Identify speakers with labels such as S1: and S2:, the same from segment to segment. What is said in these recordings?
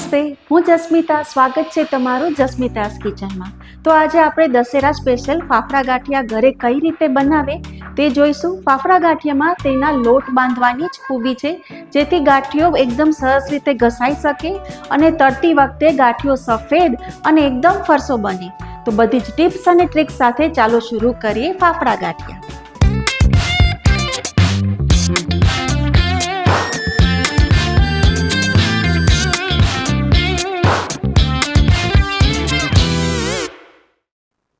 S1: નમસ્તે, હું જસ્મિતા, સ્વાગત છે તમારું જસ્મિતાસ કિચનમાં. તો આજે આપણે દશેરા સ્પેશિયલ ફાફડા ગાંઠિયા ઘરે કઈ રીતે બનાવે તે જોઈશું. ફાફડા ગાંઠિયામાં તેના લોટ બાંધવાની જ ખૂબી છે, જેથી ગાંઠિયો એકદમ સરસ રીતે ઘસાઈ શકે અને તળતી વખતે ગાંઠિયો સફેદ અને એકદમ ફરસો બને. તો બધી જ ટિપ્સ અને ટ્રિક્સ સાથે ચાલો શરૂ કરીએ ફાફડા ગાંઠિયા.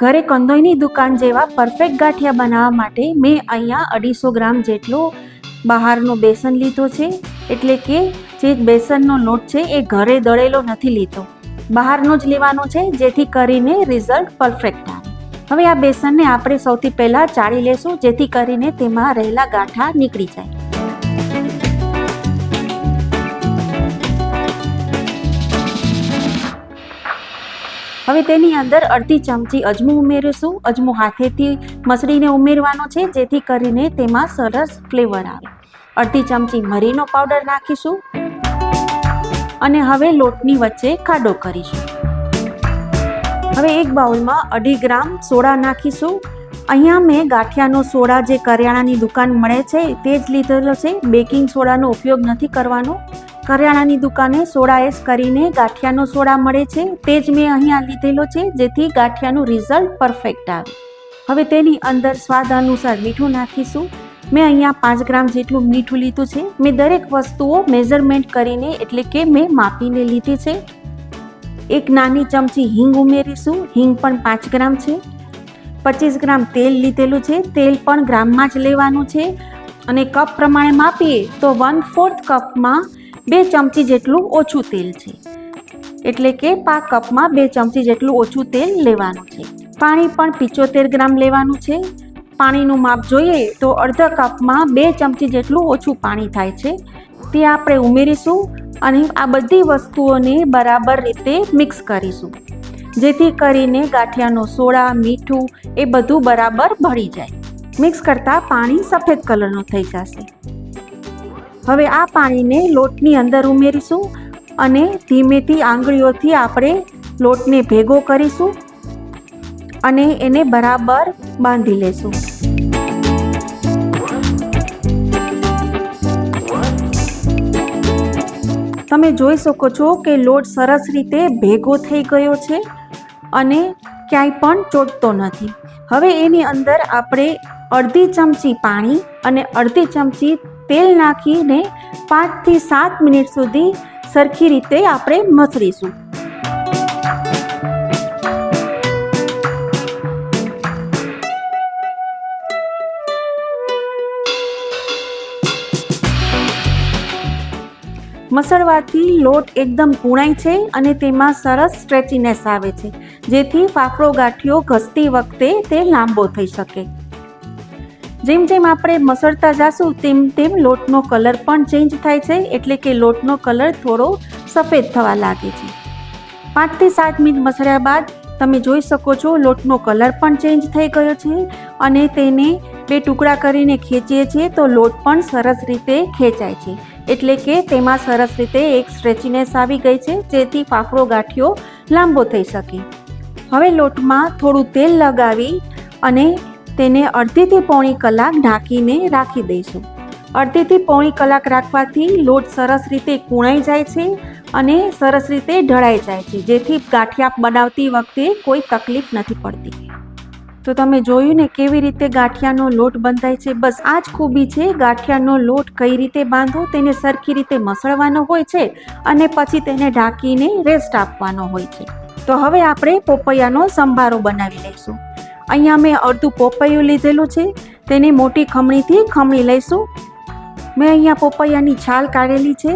S1: ઘરે કંદોઈની દુકાન જેવા પરફેક્ટ ગાંઠિયા બનાવવા માટે મેં અહીંયા અઢીસો ગ્રામ જેટલો બહારનો બેસન લીધો છે. એટલે કે જે બેસનનો લોટ છે એ ઘરે દળેલો નથી લીધો. બહારનો જ લેવાનો છે, જેથી કરીને રિઝલ્ટ પરફેક્ટ આવે હવે આ બેસનને આપણે સૌથી પહેલાં ચાળી લેશું, જેથી કરીને તેમાં રહેલા ગાંઠા નીકળી જાય. હવે તેની અંદર અડધી ચમચી અજમું ઉમેરીશું. અજમું હાથેથી મસળીને ઉમેરવાનો છે, જેથી કરીને તેમાં સરસ ફ્લેવર આવે. અડધી ચમચી મરીનો પાવડર નાખીશું અને હવે લોટની વચ્ચે ખાડો કરીશું. હવે એક બાઉલમાં અઢી ગ્રામ સોડા નાખીશું. અહીંયા મેં ગાંઠિયાનો સોડા જે કરિયાણાની દુકાન મળે છે, તે જ લીધેલો છે. બેકિંગ સોડાનો ઉપયોગ નથી કરવાનો. કરિયાણાની દુકાને સોડા એસ કરીને ગાંઠિયાનો સોડા મળે છે. તે જ મેં અહીંયા લીધેલો છે, જેથી ગાંઠિયાનું રિઝલ્ટ પરફેક્ટ આવે. હવે તેની અંદર સ્વાદ અનુસાર મીઠું નાખીશું. મેં અહીંયા પાંચ ગ્રામ જેટલું મીઠું લીધું છે. મેં દરેક વસ્તુઓ મેઝરમેન્ટ કરીને, એટલે કે મેં માપીને લીધી છે. એક નાની ચમચી હિંગ ઉમેરીશું. હિંગ પણ પાંચ ગ્રામ છે. પચીસ ગ્રામ તેલ લીધેલું છે. તેલ પણ ગ્રામમાં જ લેવાનું છે. અને કપ પ્રમાણે માપીએ તો વન ફોર્થ કપમાં બે ચમચી જેટલું ઓછું તેલ છે. એટલે કે પા કપમાં બે ચમચી જેટલું ઓછું તેલ લેવાનું છે. પાણી પણ પિચોતેર ગ્રામ લેવાનું છે. પાણીનું માપ જોઈએ તો અડધા કપમાં બે ચમચી જેટલું ઓછું પાણી થાય છે. તે આપણે ઉમેરીશું અને આ બધી વસ્તુઓને બરાબર રીતે મિક્સ કરીશું. જેથી કરીને ગાંઠિયાનો સોડા, મીઠું એ બધું બરાબર ભળી જાય. મિક્સ કરતાં પાણી સફેદ કલરનું થઈ જશે. હવે આ પાણીને લોટની અંદર ઉમેરીશું અને ધીમેથી આંગળીઓથી આપણે લોટને ભેગો કરીશું અને એને બરાબર બાંધી લેશું. તમે જોઈ શકો છો કે લોટ સરસ રીતે ભેગો થઈ ગયો છે અને ક્યાંય પણ ચોટતો નથી. હવે એની અંદર આપણે અડધી ચમચી પાણી અને અડધી ચમચી તેલ નાખીને પાંચથી સાત મિનિટ સુધી સરખી રીતે આપણે મસળીશું. મસળવાથી લોટ એકદમ કૂણાય છે અને તેમાં સરસ સ્ટ્રેચીનેસ આવે છે, જેથી ફાફડો ગાંઠિયો ઘસતી વખતે તે લાંબો થઈ શકે. જેમ જેમ આપણે મસળતા જાશું, તેમ તેમ લોટનો કલર પણ ચેન્જ થાય છે, એટલે કે લોટનો કલર થોડો સફેદ થવા લાગે છે. પાંચથી સાત મિનિટ મસળ્યા બાદ તમે જોઈ શકો છો, લોટનો કલર પણ ચેન્જ થઈ ગયો છે અને તેને બે ટુકડા કરીને ખેંચીએ છીએ તો લોટ પણ સરસ રીતે ખેંચાય છે. એટલે કે તેમાં સરસ રીતે એક સ્ટ્રેચિનેસ આવી ગઈ છે, જેથી ફાફડો ગાંઠિયો લાંબો થઈ શકે. હવે લોટમાં થોડું તેલ લગાવી અને તેને અડધીથી પોણી કલાક ઢાંકીને રાખી દઈશું. અડધીથી પોણી કલાક રાખવાથી લોટ સરસ રીતે કૂણાઈ જાય છે અને સરસ રીતે ઢળાઈ જાય છે, જેથી ગાંઠિયા બનાવતી વખતે કોઈ તકલીફ નથી પડતી. તો તમે જોયું ને કેવી રીતે ગાંઠિયાનો લોટ બંધાય છે? બસ આ જ ખૂબી છે, ગાંઠિયાનો લોટ કઈ રીતે બાંધવો, તેને સરખી રીતે મસળવાનો હોય છે અને પછી તેને ઢાંકીને રેસ્ટ આપવાનો હોય છે. તો હવે આપણે પોપૈયાનો સંભારો બનાવી લઈશું. અહીંયા મેં અડધું પોપૈયું લીધેલું છે, તેને મોટી ખમણીથી ખમણી લઈશું. મેં અહીંયા પોપૈયાની છાલ કાઢેલી છે.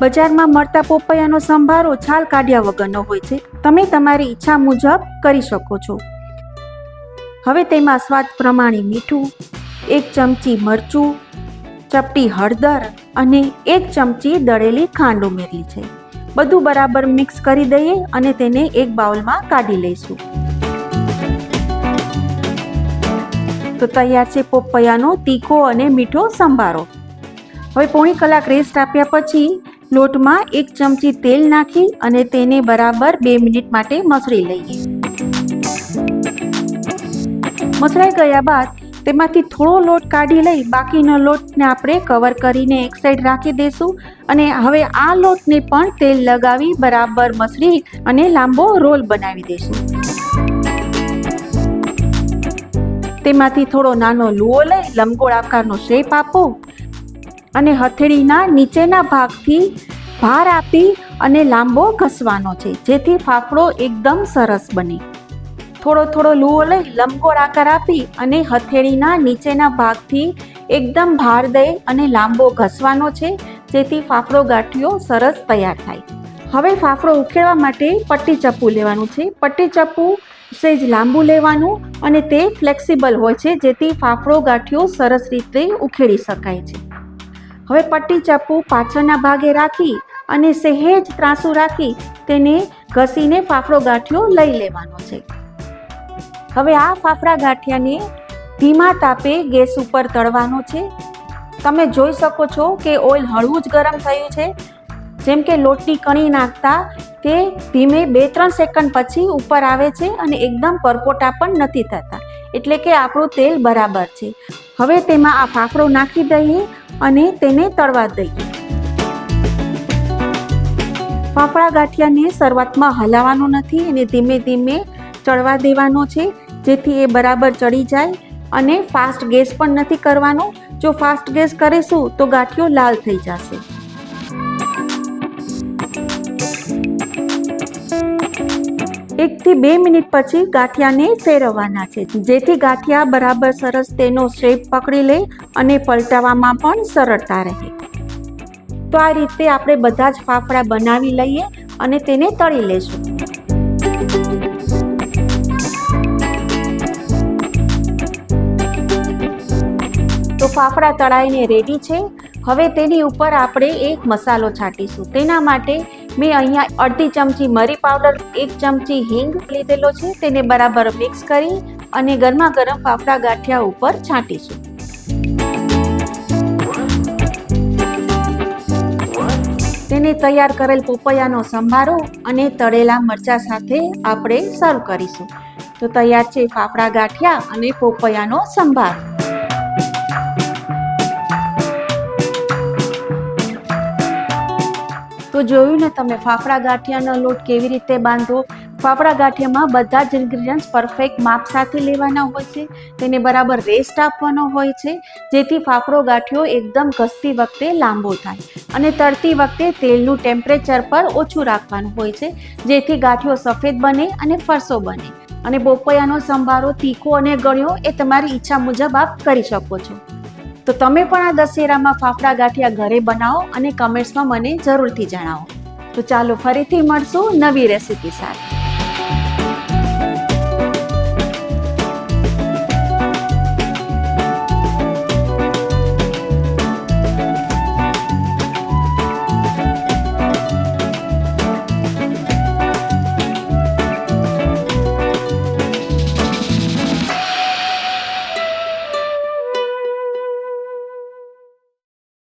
S1: બજારમાં મળતા પોપૈયાનો સંભારો છાલ કાઢ્યા વગરનો હોય છે. તમે તમારી ઈચ્છા મુજબ કરી શકો છો. હવે તેમાં સ્વાદ પ્રમાણે મીઠું, એક ચમચી મરચું, ચપટી હળદર અને એક ચમચી દળેલી ખાંડ ઉમેરી છે. બધું બરાબર મિક્સ કરી દઈએ અને તેને એક બાઉલમાં કાઢી લઈશું. તો તૈયાર છે પોપૈયાનો તીખો અને મીઠો સંભારો. હવે પોણી કલાક રેસ્ટ આપ્યા પછી લોટમાં એક ચમચી તેલ નાખી અને તેને બરાબર બે મિનિટ માટે મસળી લઈએ. મસળાઈ ગયા બાદ તેમાંથી થોડો લોટ કાઢી લઈ બાકીનો લોટને આપણે કવર કરીને એક સાઈડ રાખી દઈશું અને હવે આ લોટને પણ તેલ લગાવી બરાબર મસળી અને લાંબો રોલ બનાવી દઈશું. તેમાંથી થોડો નાનો લુઓ લઈ લંબગોળ આકારનો શેપ આપો અને હથેળીના નીચેના ભાગથી ભાર આપી અને લાંબો ઘસવાનો છે, જેથી ફાફડો એકદમ સરસ બને. થોડો થોડો લુઓ લઈ લંબગોળ આકાર આપી અને હથેળીના નીચેના ભાગથી એકદમ ભાર દઈ અને લાંબો ઘસવાનો છે, જેથી ફાફડો ગાંઠિયો સરસ તૈયાર થાય. હવે ફાફડો ઉખેડવા માટે પટ્ટી ચપ્પુ લેવાનું છે. પટ્ટી ચપ્પુ સેજ લાંબુ લેવાનું અને તે ફ્લેક્સિબલ હોય છે, જેથી ફાફડો ગાંઠિયો સરસ રીતે ઉખેડી શકાય છે. હવે પટ્ટી ચપ્પુ પાછળના ભાગે રાખી અને સહેજ ત્રાસું રાખી તેને ઘસીને ફાફડો ગાંઠિયો લઈ લેવાનો છે. હવે આ ફાફડા ગાંઠિયાને ધીમા તાપે ગેસ ઉપર તળવાનો છે. તમે જોઈ શકો છો કે ઓઇલ હળવું જ ગરમ થયું છે જેમ કે લોટની કણી નાખતા તે ધીમે બે ત્રણ સેકન્ડ પછી ઉપર આવે છે અને એકદમ પરપોટા પણ નથી થતા. એટલે કે આપણું તેલ બરાબર છે. હવે તેમાં આ ફાફડો નાખી દઈએ અને તેને તળવા દઈએ. ફાફડા ગાંઠિયાને શરૂઆતમાં હલાવવાનો નથી અને ધીમે ધીમે ચડવા દેવાનો છે જેથી એ બરાબર ચડી જાય અને ફાસ્ટ ગેસ પણ નથી કરવાનો. જો ફાસ્ટ ગેસ કરીશું તો ગાંઠિયો લાલ થઈ જશે. એકથી બે મિનિટ પછી ગાંઠિયાને ફેરવવાના છે. જેથી ગાંઠિયા બરાબર સરસ તેનો શેપ પકડી લે અને પલટાવવામાં પણ સરળતા રહે. તો આ રીતે આપણે બધા જ ફાફડા બનાવી લઈએ અને તેને તળી લેશું. તો ફાફડા તળાઈને રેડી છે. હવે તેની ઉપર આપણે એક મસાલો છાંટીશું. તેના માટે મેં અહીંયા અડધી ચમચી મરી પાવડર, એક ચમચી હિંગ લીધેલો છે, તેને બરાબર મિક્સ કરી અને ગરમા ગરમ ફાફડા ગાંઠિયા ઉપર છાંટીશું. તેને તૈયાર કરેલ પોપૈયાનો સંભારો અને તળેલા મરચા સાથે આપણે સર્વ કરીશું. તો તૈયાર છે ફાફડા ગાંઠિયા અને પોપૈયાનો સંભાર. તો જોયું ને તમે, ફાફડા ગાંઠિયાનો લોટ કેવી રીતે બાંધવો? ફાફડા ગાંઠિયામાં બધા જ ઇન્ગ્રીડિયન્ટ્સ પરફેક્ટ માપ સાથે લેવાના હોય છે, તેને બરાબર રેસ્ટ આપવાનો હોય છે, જેથી ફાફડો ગાંઠિયો એકદમ ઘસતી વખતે લાંબો થાય અને તળતી વખતે તેલનું ટેમ્પરેચર પર ઓછું રાખવાનું હોય છે, જેથી ગાંઠિયો સફેદ બને અને ફરસો બને. અને બોપૈયાનો સંભારો તીખો અને ગળ્યો એ તમારી ઈચ્છા મુજબ આપ કરી શકો છો. તો તમે પણ આ દશેરામાં ફાફડા ગાંઠિયા ઘરે બનાવો અને કમેન્ટ્સમાં મને જરૂરથી જણાવો. તો ચાલો ફરીથી મળશું નવી રેસીપી સાથે.